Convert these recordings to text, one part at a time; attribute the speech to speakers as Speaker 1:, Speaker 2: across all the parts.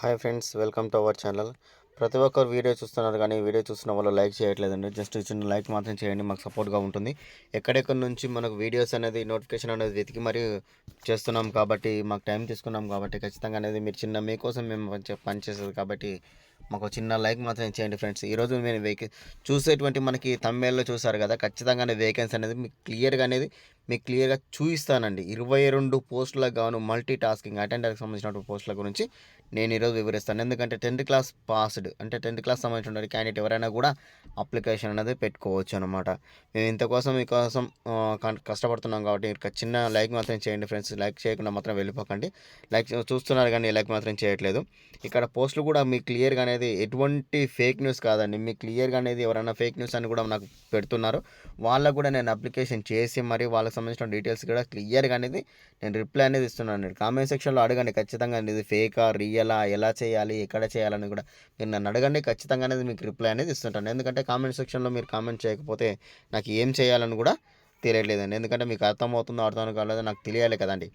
Speaker 1: Hi friends welcome to our channel. ప్రతి ఒక్కరు video చూస్తున్నారు కానీ వీడియో చూస్తున్న వాళ్ళు లైక్ చేయట్లేదండి. జస్ట్ చిన్న లైక్ మాత్రం చేయండి మాకు సపోర్ట్గా ఉంటుంది. ఎక్కడెక్కడి నుంచి మనకు వీడియోస్ అనేది నోటిఫికేషన్ అనేది వెతికి మరీ చేస్తున్నాం కాబట్టి మాకు టైం తీసుకున్నాం కాబట్టి ఖచ్చితంగా అనేది మీరు చిన్న మీకోసం మేము పని- పనిచేసేది కాబట్టి మాకు చిన్న లైక్ మాత్రం చేయండి ఫ్రెండ్స్. ఈరోజు మేము వేకే చూసేటువంటి మనకి తమ్మేల్లో చూసారు కదా ఖచ్చితంగానే వేకెన్సీ అనేది మీకు క్లియర్గా అనేది మీకు క్లియర్గా చూపిస్తానండి. ఇరవై రెండు పోస్టులకు గాను మల్టీ టాస్కింగ్ అటెండర్కి సంబంధించినటువంటి పోస్టుల గురించి నేను ఈరోజు వివరిస్తాను. ఎందుకంటే టెన్త్ క్లాస్ పాస్డ్ అంటే టెన్త్ క్లాస్ సంబంధించిన క్యాండిడేట్ ఎవరైనా కూడా అప్లికేషన్ అనేది పెట్టుకోవచ్చు అనమాట మేము ఇంతకోసం మీకోసం కష్టపడుతున్నాం కాబట్టి మీరు చిన్న లైక్ మాత్రం చేయండి ఫ్రెండ్స్. లైక్ చేయకుండా మాత్రం వెళ్ళిపోకండి. లైక్ చూస్తున్నారు కానీ లైక్ మాత్రం చేయట్లేదు. ఇక్కడ పోస్టులు కూడా మీకు క్లియర్గా అనేది ఎటువంటి ఫేక్ న్యూస్ కాదండి. మీకు క్లియర్గా అనేది ఎవరైనా ఫేక్ న్యూస్ అని కూడా నాకు పెడుతున్నారు. వాళ్ళకు కూడా నేను అప్లికేషన్ చేసి మరి వాళ్ళకి సంబంధించిన డీటెయిల్స్ కూడా క్లియర్గా అనేది నేను రిప్లై అనేది ఇస్తున్నాను. కామెంట్ సెక్షన్లో అడగండి. ఖచ్చితంగా ఇది ఫేకా రియలా ఎలా చేయాలి ఎక్కడ చేయాలని కూడా మీరు నన్ను అడగండి. ఖచ్చితంగా అనేది మీకు రిప్లై అనేది ఇస్తుంటాను. ఎందుకంటే కామెంట్ సెక్షన్లో మీరు కామెంట్ చేయకపోతే నాకు ఏం చేయాలని కూడా తెలియట్లేదండి. ఎందుకంటే మీకు అర్థమవుతుందో అర్థం కాలేదో నాకు తెలియాలి కదండి.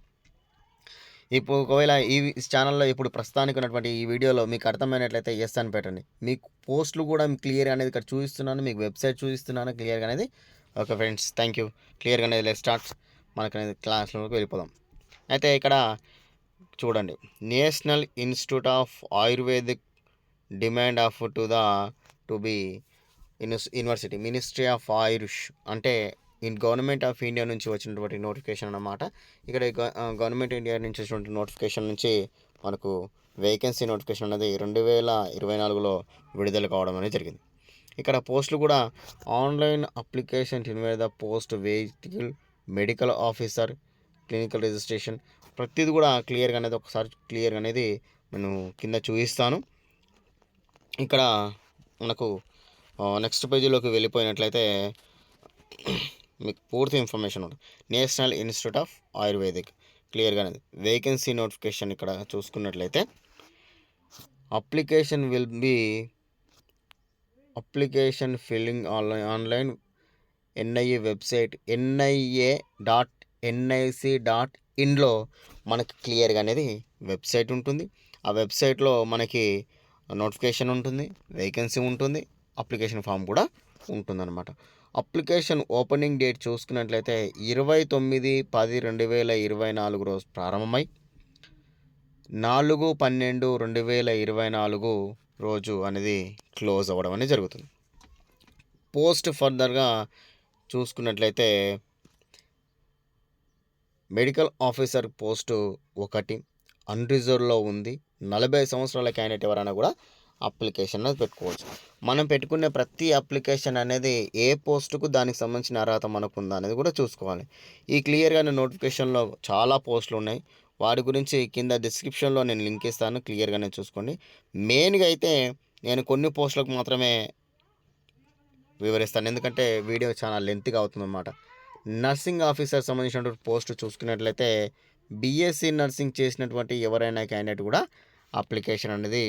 Speaker 1: ఇప్పుడు ఒకవేళ ఈ ఛానల్లో ఇప్పుడు ప్రస్తుతానికి ఉన్నటువంటి ఈ వీడియోలో మీకు అర్థమైనట్లయితే ఎస్ అని పెట్టండి. మీకు పోస్టులు కూడా క్లియర్ అనేది ఇక్కడ చూపిస్తున్నాను. మీకు వెబ్సైట్ చూపిస్తున్నాను. క్లియర్గా అనేది. ఓకే ఫ్రెండ్స్ థ్యాంక్ యూ క్లియర్గా అనేది లెట్ స్టార్ట్ మనకు అనేది క్లాస్లోకి వెళ్ళిపోదాం. అయితే ఇక్కడ చూడండి. National institute of ayurvedic deemed of to the to be university ministry of AYUSH అంటే గవర్నమెంట్ ఆఫ్ ఇండియా నుంచి వచ్చినటువంటి నోటిఫికేషన్ అన్నమాట. ఇక్కడ గవర్నమెంట్ ఇండియా నుంచి వచ్చినటువంటి నోటిఫికేషన్ నుంచి మనకు వేకెన్సీ నోటిఫికేషన్ అనేది రెండు వేల ఇరవై నాలుగులో విడుదల కావడం అనేది జరిగింది. ఇక్కడ పోస్టులు కూడా online application ఇన్వైర్ the post vehicle medical officer clinical registration ప్రతిది కూడా క్లియర్గా అనేది ఒకసారి క్లియర్గా అనేది నేను కింద చూపిస్తాను. ఇక్కడ మనకు నెక్స్ట్ పేజీలోకి వెళ్ళిపోయినట్లయితే మీకు పూర్తి ఇన్ఫర్మేషన్ ఉంటుంది. National institute of ayurvedic. క్లియర్గా అనేది. వేకెన్సీ నోటిఫికేషన్ ఇక్కడ చూసుకున్నట్లయితే application will be application filling online online NIA website NIA dot NIC dot ఇన్లో మనకి క్లియర్గా అనేది వెబ్సైట్ ఉంటుంది. ఆ వెబ్సైట్లో మనకి నోటిఫికేషన్ ఉంటుంది వేకెన్సీ ఉంటుంది అప్లికేషన్ ఫామ్ కూడా ఉంటుందన్నమాట. అప్లికేషన్ ఓపెనింగ్ డేట్ చూసుకున్నట్లయితే ఇరవై తొమ్మిది పది రెండు వేల ఇరవై నాలుగు రోజు ప్రారంభమై నాలుగు పన్నెండు రెండు వేల ఇరవై నాలుగు రోజు అనేది క్లోజ్ అవ్వడం అనేది జరుగుతుంది. పోస్ట్ ఫర్దర్గా చూసుకున్నట్లయితే మెడికల్ ఆఫీసర్ పోస్టు ఒకటి అన్రిజర్వ్లో ఉంది. నలభై సంవత్సరాల క్యాండిడేట్ ఎవరైనా కూడా అప్లికేషన్ అనేది పెట్టుకోవచ్చు. మనం పెట్టుకునే ప్రతి అప్లికేషన్ అనేది ఏ పోస్టుకు దానికి సంబంధించిన అర్హత మనకు ఉందా అనేది కూడా చూసుకోవాలి. ఈ క్లియర్గా నోటిఫికేషన్లో చాలా పోస్టులు ఉన్నాయి. వాటి గురించి కింద డిస్క్రిప్షన్లో నేను లింక్ ఇస్తాను. క్లియర్గానే చూసుకోండి. మెయిన్గా అయితే నేను కొన్ని పోస్టులకు మాత్రమే వివరిస్తాను. ఎందుకంటే వీడియో చాలా లెంత్గా అవుతుందన్నమాట. నర్సింగ్ ఆఫీసర్ సంబంధించినటువంటి పోస్ట్ చూసుకున్నట్లయితే బీఎస్సీ నర్సింగ్ చేసినటువంటి ఎవరైనా క్యాండిడేట్ కూడా అప్లికేషన్ అనేది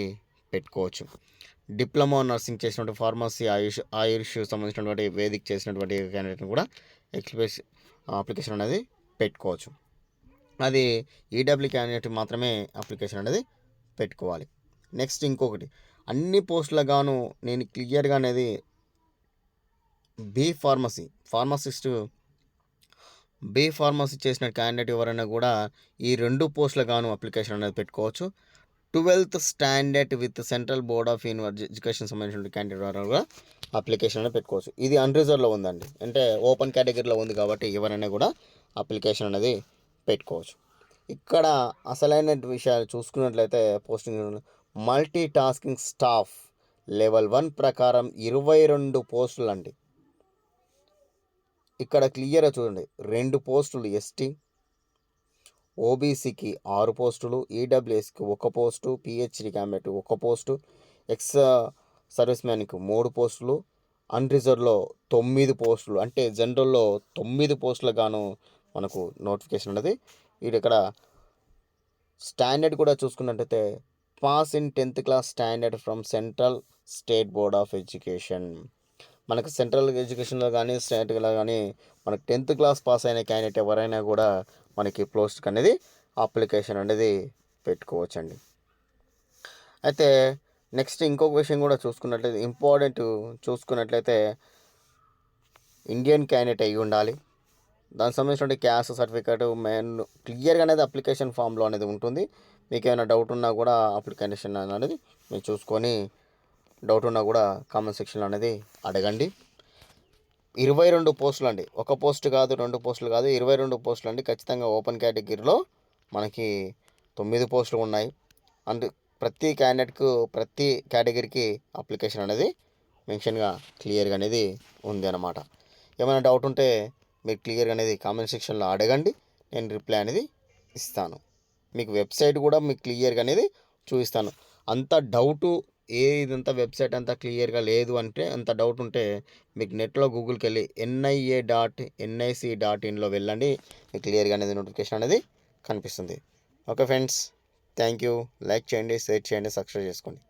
Speaker 1: పెట్టుకోవచ్చు. డిప్లొమా నర్సింగ్ చేసినటువంటి ఫార్మసీ ఆయుష్ ఆయుష్ సంబంధించినటువంటి వేదిక చేసినటువంటి క్యాండిడేట్ని కూడా ఎక్స్ప్రెస్ అప్లికేషన్ అనేది పెట్టుకోవచ్చు. అది ఈడబ్ల్యూ క్యాండిడేట్ మాత్రమే అప్లికేషన్ అనేది పెట్టుకోవాలి. నెక్స్ట్ ఇంకొకటి అన్ని పోస్టులకు గాను నేను క్లియర్గా అనేది B pharmacy pharmacist B pharmacy చేసిన క్యాండిడేట్ ఎవరైనా కూడా ఈ రెండు పోస్టులకు గాను అప్లికేషన్ అనేది పెట్టుకోవచ్చు. Twelfth standard with central board of university education సంబంధించిన క్యాండిడేట్ కూడా అప్లికేషన్ అనేది పెట్టుకోవచ్చు. ఇది అన్రిజర్వ్లో ఉందండి. అంటే ఓపెన్ కేటగిరీలో ఉంది కాబట్టి ఎవరైనా కూడా అప్లికేషన్ అనేది పెట్టుకోవచ్చు. ఇక్కడ అసలైన విషయాలు చూసుకున్నట్లయితే posting multi tasking staff level one ప్రకారం ఇరవై రెండు పోస్టులు అండి ఇక్కడ క్లియర్గా చూడండి. రెండు పోస్టులు ఎస్టీ ఓబీసీకి ఆరు పోస్టులు ఈడబ్ల్యూఎస్కి ఒక పోస్టు పిహెచ్డి క్యాండిడేట్ ఒక పోస్టు ఎక్స్ సర్వీస్ మ్యాన్కి మూడు పోస్టులు అన్రిజర్వ్లో తొమ్మిది పోస్టులు అంటే జనరల్లో తొమ్మిది పోస్టులకు గాను మనకు నోటిఫికేషన్ ఉన్నది. ఇది ఇక్కడ స్టాండర్డ్ కూడా చూసుకున్నట్టయితే pass in tenth class standard from central state board of education. మనకు సెంట్రల్ ఎడ్యుకేషన్లో కానీ స్టేట్లో కానీ మనకు టెన్త్ క్లాస్ పాస్ అయిన క్యాండిడేట్ ఎవరైనా కూడా మనకి పోస్ట్కి అనేది అప్లికేషన్ అనేది పెట్టుకోవచ్చండి. అయితే నెక్స్ట్ ఇంకొక విషయం కూడా చూసుకున్నట్లయితే ఇంపార్టెంట్ చూసుకున్నట్లయితే ఇండియన్ క్యాండిడేట్ అయి ఉండాలి. దానికి సంబంధించిన క్యాస్ట్ సర్టిఫికేట్ మెయిన్ క్లియర్గా అనేది అప్లికేషన్ ఫామ్లో అనేది ఉంటుంది. మీకు ఏమైనా డౌట్ ఉన్నా కూడా అప్లికేషన్ అనేది మీరు చూసుకొని డౌట్ ఉన్నా కూడా కామెంట్ సెక్షన్లో అనేది అడగండి. ఇరవై రెండు పోస్టులు అండి. ఒక పోస్ట్ కాదు రెండు పోస్టులు కాదు ఇరవై రెండు పోస్టులు అండి. ఖచ్చితంగా ఓపెన్ కేటగిరీలో మనకి తొమ్మిది పోస్టులు ఉన్నాయి. అండ్ ప్రతి క్యాండిడేట్కు ప్రతి కేటగిరీకి అప్లికేషన్ అనేది మెన్షన్గా క్లియర్గా అనేది ఉంది అనమాట ఏమైనా డౌట్ ఉంటే మీరు క్లియర్గా అనేది కామెంట్ సెక్షన్లో అడగండి. నేను రిప్లై అనేది ఇస్తాను. మీకు వెబ్సైట్ కూడా మీకు క్లియర్గా అనేది చూపిస్తాను. అంత డౌటు ఏ ఇదంతా వెబ్సైట్ అంతా క్లియర్గా లేదు అంటే అంత డౌట్ ఉంటే మీకు నెట్లో గూగుల్కి వెళ్ళి ఎన్ఐఏ డాట్ ఎన్ఐసి డాట్ ఇన్లో వెళ్ళండి. మీకు క్లియర్గా అనేది నోటిఫికేషన్ అనేది కనిపిస్తుంది. Okay friends thank you like చేయండి షేర్ చేయండి సబ్స్క్రైబ్ చేసుకోండి.